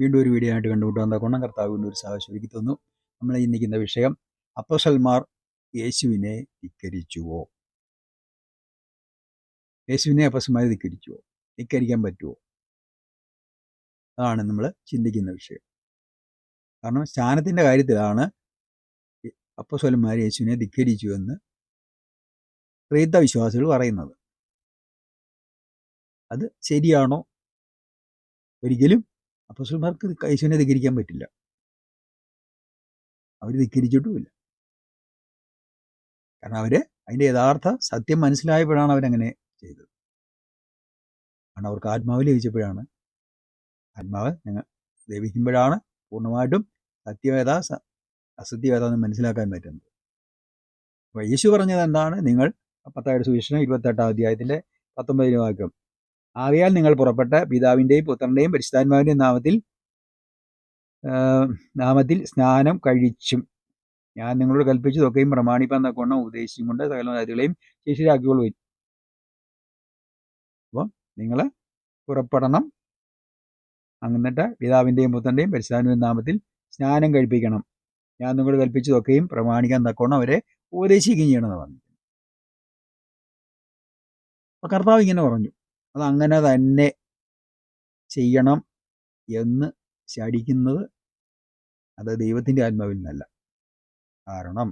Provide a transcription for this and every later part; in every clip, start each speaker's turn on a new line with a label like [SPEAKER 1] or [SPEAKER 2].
[SPEAKER 1] വീണ്ടും ഒരു വീഡിയോ ആയിട്ട് കണ്ടുമുട്ടാൻ ഗുണം കർത്താവ് ഒരു സാഹചര്യം ഒരുക്കി തന്നു. നമ്മൾ ഈ നിൽക്കുന്ന വിഷയം അപ്പോസൽമാർ യേശുവിനെ ധിക്കരിച്ചുവോ? യേശുവിനെ അപ്പസന്മാരെ ധിക്കരിച്ചുവോ? ധിക്കരിക്കാൻ പറ്റുമോ അതാണ് നമ്മൾ ചിന്തിക്കുന്ന വിഷയം. കാരണം സ്ഥാനത്തിന്റെ കാര്യത്തിലാണ് അപ്പസ്വലന്മാർ യേശുവിനെ ധിക്കരിച്ചു എന്ന് ക്രീത്ത വിശ്വാസികൾ പറയുന്നത്. അത് ശരിയാണോ? ഒരിക്കലും അപ്പസ്വലന്മാർക്ക് യേശുവിനെ ധിക്കരിക്കാൻ പറ്റില്ല. അവർ ധിക്കരിച്ചിട്ടുമില്ല. കാരണം അവർ അതിന്റെ യഥാർത്ഥ സത്യം മനസ്സിലായപ്പോഴാണ് അവരങ്ങനെ ചെയ്തത്. കാരണം അവർക്ക് ആത്മാവ് ലഭിച്ചപ്പോഴാണ്. ആത്മാവ് ഞങ്ങൾ ലഭിക്കുമ്പോഴാണ് പൂർണമായിട്ടും സത്യമേത അസത്യമേത എന്ന് മനസ്സിലാക്കാൻ പറ്റുന്നത്. അപ്പോൾ യേശു പറഞ്ഞത് എന്താണ്? നിങ്ങൾ പത്താഴ്ച സുവിശേഷം ഇരുപത്തെട്ടാം അധ്യായത്തിന്റെ പത്തൊമ്പതിന് വാക്യം. ആകയാൽ നിങ്ങൾ പുറപ്പെട്ട പിതാവിന്റെയും പുത്രന്റെയും പരിശുദ്ധാത്മാവിന്റെയും നാമത്തിൽ നാമത്തിൽ സ്നാനം കഴിച്ചും. ഞാൻ നിങ്ങളോട് കൽപ്പിച്ചതൊക്കെയും പ്രമാണിപ്പാൻ തക്കവണ്ണം ഉപദേശിച്ചും കൊണ്ട് സകല നദികളെയും ശിശിരാക്കിക്കൊള്ളു അപ്പോൾ നിങ്ങൾ പുറപ്പെടണം. എന്നിട്ട് പിതാവിന്റെയും പുത്രന്റെയും പരിശുദ്ധാത്മാവിന്റെ നാമത്തിൽ സ്നാനം കഴിപ്പിക്കണം. ഞാൻ നിങ്ങളോട് കൽപ്പിച്ചതൊക്കെയും പ്രമാണിക്കാൻ തക്കവണ്ണം അവരെ ഉപദേശിക്കുകയും ചെയ്യണമെന്ന് പറഞ്ഞു. അപ്പോൾ കർത്താവ് ഇങ്ങനെ പറഞ്ഞു. അത് അങ്ങനെ തന്നെ ചെയ്യണം എന്ന് ശടിക്കുന്നത് അത് ദൈവത്തിന്റെ ആത്മാവിൽ നിന്നല്ല. കാരണം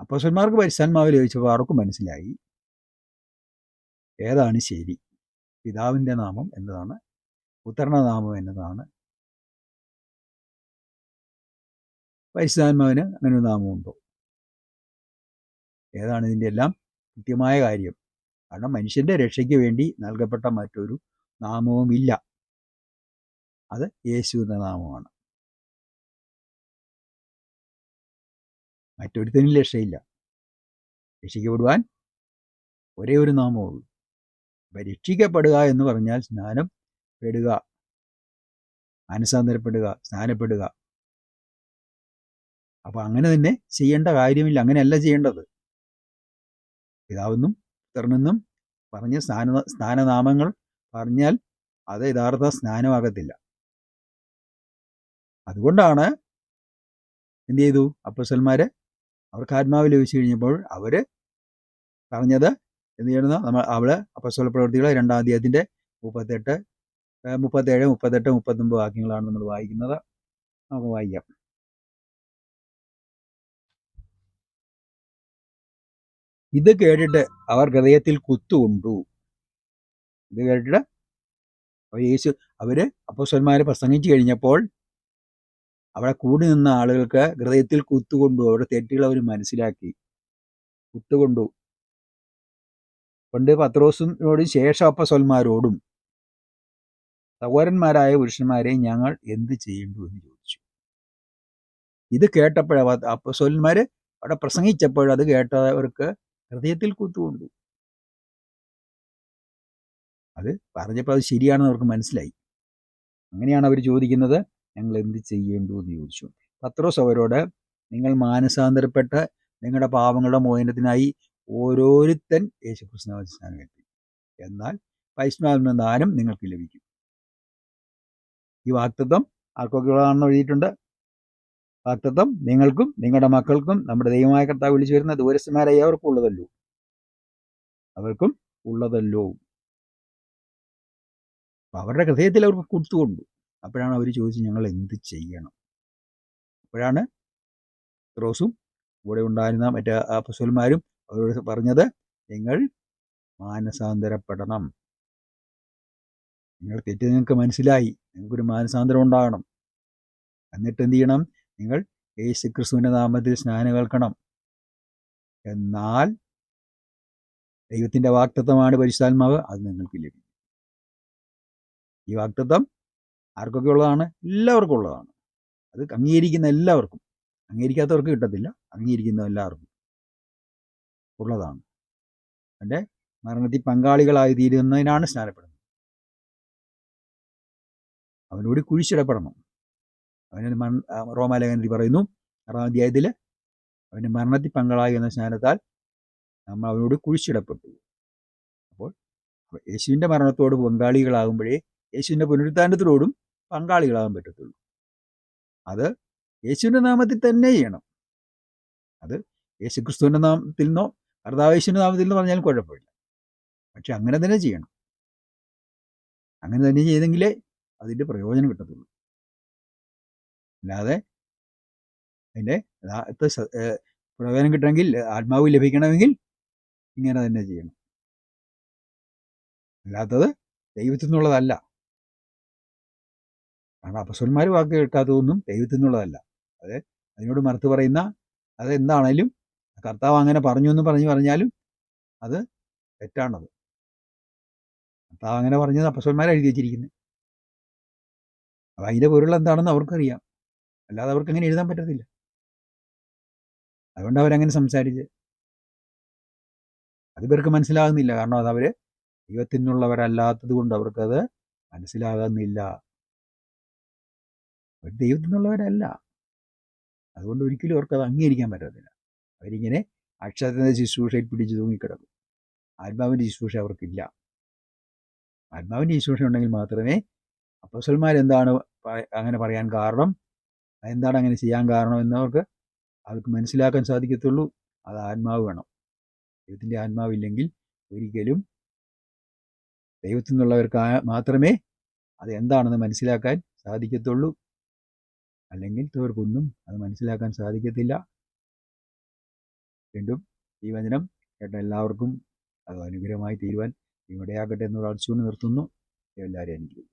[SPEAKER 1] അപ്പോസന്മാർക്ക് പരിശാന്മാവിൽ ചോദിച്ചപ്പോൾ ആർക്കും മനസ്സിലായി. ഏതാണ് ശരി? പിതാവിന്റെ നാമം എന്നതാണ് പുത്രന നാമം എന്നതാണ്. പരിശുദ്ധാത്മാവിന് അങ്ങനെ ഒരു നാമമുണ്ടോ? ഏതാണ് ഇതിന്റെ എല്ലാം കൃത്യമായ കാര്യം? കാരണം മനുഷ്യന്റെ രക്ഷയ്ക്ക് വേണ്ടി നൽകപ്പെട്ട മറ്റൊരു നാമവുമില്ല അത് യേശു എന്ന നാമമാണ്. മറ്റൊരുത്തിനും രക്ഷയില്ല. രക്ഷിക്കപ്പെടുവാൻ ഒരേ ഒരു നാമമുള്ളൂ അപ്പം രക്ഷിക്കപ്പെടുക എന്ന് പറഞ്ഞാൽ സ്നാനം പെടുക മനസ്സാന്തരപ്പെടുക സ്നാനപ്പെടുക. അപ്പോൾ അങ്ങനെ തന്നെ ചെയ്യേണ്ട കാര്യമില്ല. അങ്ങനെയല്ല ചെയ്യേണ്ടത്. പിതാവെന്നും പുത്രനെന്നും പറഞ്ഞ് സ്നാന സ്നാനനാമങ്ങൾ പറഞ്ഞാൽ അത് യഥാർത്ഥ സ്നാനമാകത്തില്ല. അതുകൊണ്ടാണ് എന്ത് ചെയ്തു അപ്പസന്മാര് അവർക്ക് ആത്മാവ് ലഭിച്ചു കഴിഞ്ഞപ്പോൾ അവർ പറഞ്ഞത് എന്ത് ചെയ്യണമെന്ന് നമ്മൾ അവൾ അപ്പസ്വല പ്രവൃത്തികൾ രണ്ടാം അധ്യായത്തിന്റെ മുപ്പത്തെട്ട് മുപ്പത്തേഴ് മുപ്പത്തെട്ട് മുപ്പത്തൊമ്പത് വാക്യങ്ങളാണ് നമ്മൾ വായിക്കുന്നത്. നമുക്ക് വായിക്കാം. ഇത് കേട്ടിട്ട് അവർ ഹൃദയത്തിൽ കുത്തുകൊണ്ടു. ഇത് കേട്ടിട്ട് അവർ യേശു അവർ അപ്പോസ്വന്മാരെ പ്രസംഗിച്ചു കഴിഞ്ഞപ്പോൾ അവിടെ കൂടി നിന്ന ആളുകൾക്ക് ഹൃദയത്തിൽ കുത്തുകൊണ്ടു. അവരുടെ തെറ്റുകൾ അവർ മനസ്സിലാക്കി. കുത്തുകൊണ്ടു. പണ്ട് പത്രോസിനോടും ശേഷം അപ്പസ്വന്മാരോടും സഹോദരന്മാരായ പുരുഷന്മാരെ ഞങ്ങൾ എന്ത് ചെയ്യേണ്ടു എന്ന് ചോദിച്ചു. ഇത് കേട്ടപ്പോഴ അപ്പസ്വന്മാര് അവിടെ പ്രസംഗിച്ചപ്പോൾ അത് കേട്ടവർക്ക് ഹൃദയത്തിൽ കുത്തുകൊണ്ടു. അത് പറഞ്ഞപ്പോൾ അത് ശരിയാണെന്ന് അവർക്ക് മനസ്സിലായി. അങ്ങനെയാണ് അവർ ചോദിക്കുന്നത് ഞങ്ങൾ എന്ത് ചെയ്യേണ്ടു? എന്ന് ചോദിച്ചു. പത്രോസ് അവരോട് നിങ്ങൾ മാനസാന്തരപ്പെട്ട് നിങ്ങളുടെ പാവങ്ങളുടെ മോചനത്തിനായി ഓരോരുത്തൻ യേശുക്രിസ്തുവിനെ സ്നാനം കഴിക്കും എന്നാൽ വൈഷ്ണവ ദാനം നിങ്ങൾക്ക് ലഭിക്കും. ഈ വാക്തത്വം ആർക്കൊക്കെ ഉള്ളതാണെന്ന് എഴുതിയിട്ടുണ്ട്? വാക്തത്വം നിങ്ങൾക്കും നിങ്ങളുടെ മക്കൾക്കും നമ്മുടെ ദൈവമായ കർത്താവ് വിളിച്ചു വരുന്ന ദൂരസ്ഥന്മാരായി അവർക്കും ഉള്ളതല്ലോ. അവർക്കും ഉള്ളതല്ലോ. അവരുടെ ഹൃദയത്തിൽ അവർക്ക് കൊടുത്തുകൊണ്ടു അപ്പോഴാണ് അവർ ചോദിച്ചു ഞങ്ങൾ എന്ത് ചെയ്യണം? അപ്പോഴാണ് റോസും കൂടെ ഉണ്ടായിരുന്ന മറ്റ് ആ പശുന്മാരും അവരോട് പറഞ്ഞത് നിങ്ങൾ മാനസാന്തരപ്പെടണം. നിങ്ങൾ തെറ്റ് നിങ്ങൾക്ക് മനസ്സിലായി. നിങ്ങൾക്കൊരു മാനസാന്തരം ഉണ്ടാകണം. എന്നിട്ട് എന്ത് ചെയ്യണം? നിങ്ങൾ യേശു ക്രിസ്തുവിന്റെ നാമത്തിൽ സ്നാനം കേൾക്കണം. എന്നാൽ ദൈവത്തിന്റെ വാക്തത്വമാണ് പരിശുദ്ധാത്മാവ് അത് നിങ്ങൾക്ക് ലഭിക്കും. ഈ വാക്തത്വം ആർക്കൊക്കെ ഉള്ളതാണ്? എല്ലാവർക്കും ഉള്ളതാണ്. അത് അംഗീകരിക്കുന്ന എല്ലാവർക്കും. അംഗീകരിക്കാത്തവർക്ക് കിട്ടത്തില്ല. അംഗീകരിക്കുന്ന എല്ലാവർക്കും ഉള്ളതാണ്. എന്റെ മരണത്തിൽ പങ്കാളികളായി തീരുന്നതിനാണ് സ്നാനപ്പെടുന്നത്. അവനോട് കുഴിച്ചിടപ്പെടണം. അവന് മൺ റോമാലേഖനത്തിൽ പറയുന്നു. ആറാം അധ്യായത്തിൽ അവന്റെ മരണത്തിൽ പങ്കാളായി എന്ന സ്നാനത്താൽ നമ്മൾ അവനോട് കുഴിച്ചിടപ്പെട്ടു. അപ്പോൾ യേശുവിന്റെ മരണത്തോട് പങ്കാളികളാകുമ്പോഴേ യേശുവിന്റെ പുനരുദ്ധാനത്തിനോടും പങ്കാളികളാകാൻ പറ്റത്തുള്ളൂ. അത് യേശുവിന്റെ നാമത്തിൽ തന്നെ ചെയ്യണം. അത് യേശുക്രിസ്തുവിന്റെ നാമത്തിൽ നിന്നോ കർത്താവേശുവിന്റെ നാമത്തിൽ നിന്ന് പറഞ്ഞാലും കുഴപ്പമില്ല. പക്ഷെ അങ്ങനെ തന്നെ ചെയ്യണം. അങ്ങനെ തന്നെ ചെയ്തെങ്കിലേ അതിന്റെ പ്രയോജനം കിട്ടത്തുള്ളൂ. അല്ലാതെ അതിന്റെ യഥാർത്ഥ പ്രയോജനം കിട്ടണമെങ്കിൽ ആത്മാവ് ലഭിക്കണമെങ്കിൽ ഇങ്ങനെ തന്നെ ചെയ്യണം. അല്ലാത്തത് ദൈവത്തിൽ നിന്നുള്ളതല്ല. കാരണം അപ്പസ്വന്മാർ വാക്ക് കേൾക്കാത്തതൊന്നും ദൈവത്തിൽ നിന്നുള്ളതല്ല. അത് അതിനോട് മറുത്ത് പറയുന്ന അത് എന്താണേലും കർത്താവ് അങ്ങനെ പറഞ്ഞു എന്ന് പറഞ്ഞു പറഞ്ഞാലും അത് തെറ്റാണത്. കർത്താവ് അങ്ങനെ പറഞ്ഞത് അപ്പസ്വന്മാരെ എഴുതി വെച്ചിരിക്കുന്നത് അപ്പം അതിന്റെ പൊരുൾ എന്താണെന്ന് അവർക്കറിയാം. അല്ലാതെ അവർക്ക് അങ്ങനെ എഴുതാൻ പറ്റത്തില്ല. അതുകൊണ്ട് അവരങ്ങനെ സംസാരിച്ച്. അത് ഇവർക്ക് മനസ്സിലാകുന്നില്ല. കാരണം അത് അവർ ദൈവത്തിനുള്ളവരല്ലാത്തത് കൊണ്ട് അവർക്കത് മനസ്സിലാകുന്നില്ല. അവർ ദൈവത്തിൽ നിന്നുള്ളവരല്ല അതുകൊണ്ട് ഒരിക്കലും അവർക്ക് അത് അംഗീകരിക്കാൻ പറ്റത്തില്ല. അവരിങ്ങനെ അക്ഷരത്തിന്റെ ശുശ്രൂഷയിൽ പിടിച്ചു തൂങ്ങിക്കിടക്കും. ആത്മാവിന്റെ ശുശ്രൂഷ അവർക്കില്ല. ആത്മാവിന്റെ ശുശ്രൂഷ ഉണ്ടെങ്കിൽ മാത്രമേ അപ്പസൽമാരെന്താണ് അങ്ങനെ പറയാൻ കാരണം? എന്താണ് അങ്ങനെ ചെയ്യാൻ കാരണം എന്നവർക്ക് അവർക്ക് മനസ്സിലാക്കാൻ സാധിക്കത്തുള്ളൂ. അത് ആത്മാവ് വേണം. ദൈവത്തിന്റെ ആത്മാവില്ലെങ്കിൽ ഒരിക്കലും ദൈവത്തിൽ നിന്നുള്ളവർക്ക് മാത്രമേ അത് എന്താണെന്ന് മനസ്സിലാക്കാൻ സാധിക്കത്തുള്ളൂ. അല്ലെങ്കിൽ ഇവർക്കൊന്നും അത് മനസ്സിലാക്കാൻ സാധിക്കത്തില്ല. വീണ്ടും ഈ വചനം കേട്ട എല്ലാവർക്കും അത് അനുഗ്രഹമായി തീരുവാൻ ഇവിടെയാകട്ടെ എന്ന് പ്രാർത്ഥിച്ചുകൊണ്ട് നിർത്തുന്നു. എല്ലാവരെയും അനുഗ്രഹിക്കും